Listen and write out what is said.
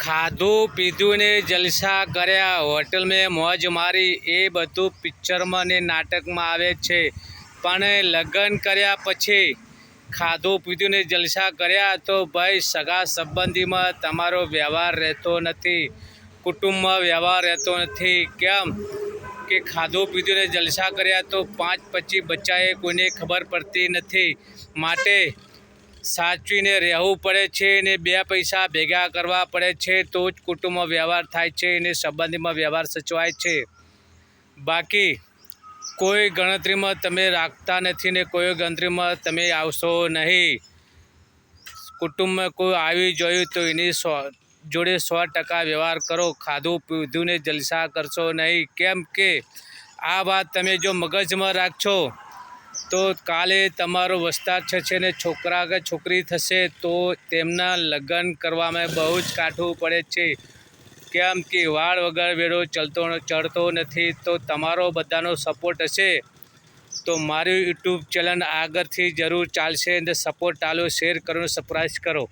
ખાધું, પીધું ને જલસા કર્યા. હોટલ મેં મોજ મારી. એ બધું પિક્ચરમાં ને નાટકમાં આવે છે. પણ લગ્ન કર્યા પછી ખાધું, પીધું ને જલસા કર્યા તો ભાઈ સગા સંબંધીમાં તમારો વ્યવહાર રહેતો નથી. કુટુંબમાં વ્યવહાર રહેતો નથી. કેમ કે ખાધું, પીધું ને જલસા કર્યા તો પાંચ પચીસ બચ્ચાએ કોઈને ખબર પડતી નથી. માટે સાચવીને રહેવું પડે છે ને બે પૈસા ભેગા કરવા પડે છે, તો જ કુટુંબમાં વ્યવહાર થાય છે અને સંબંધીમાં વ્યવહાર સચવાય છે. બાકી, કોઈ ગણતરીમાં તમે રાખતા નથી ને કોઈ ગણતરીમાં તમે આવશો નહીં. કુટુંબમાં કોઈ આવી જોયું તો એની સો, જોડે સો ટકા વ્યવહાર કરો, ખાધું પીધું ને જલસા કરશો નહીં. કેમ કે, આ વાત તમે જો મગજમાં રાખશો તો કાલે તમારો વસ્તાર છે ને છોકરા કે છોકરી થશે તો તેમના લગ્ન કરવામાં બહુ જ કાઠું પડે છે. કેમ કે વાળ વગર વેળો ચલતો ચડતો નથી તો તમારો બધાનો સપોર્ટ હશે. તો મારું યુટ્યુબ ચેનલ આગળથી જરૂર ચાલશે અને સપોર્ટ આલો શેર કરો સબસ્ક્રાઈબ કરો.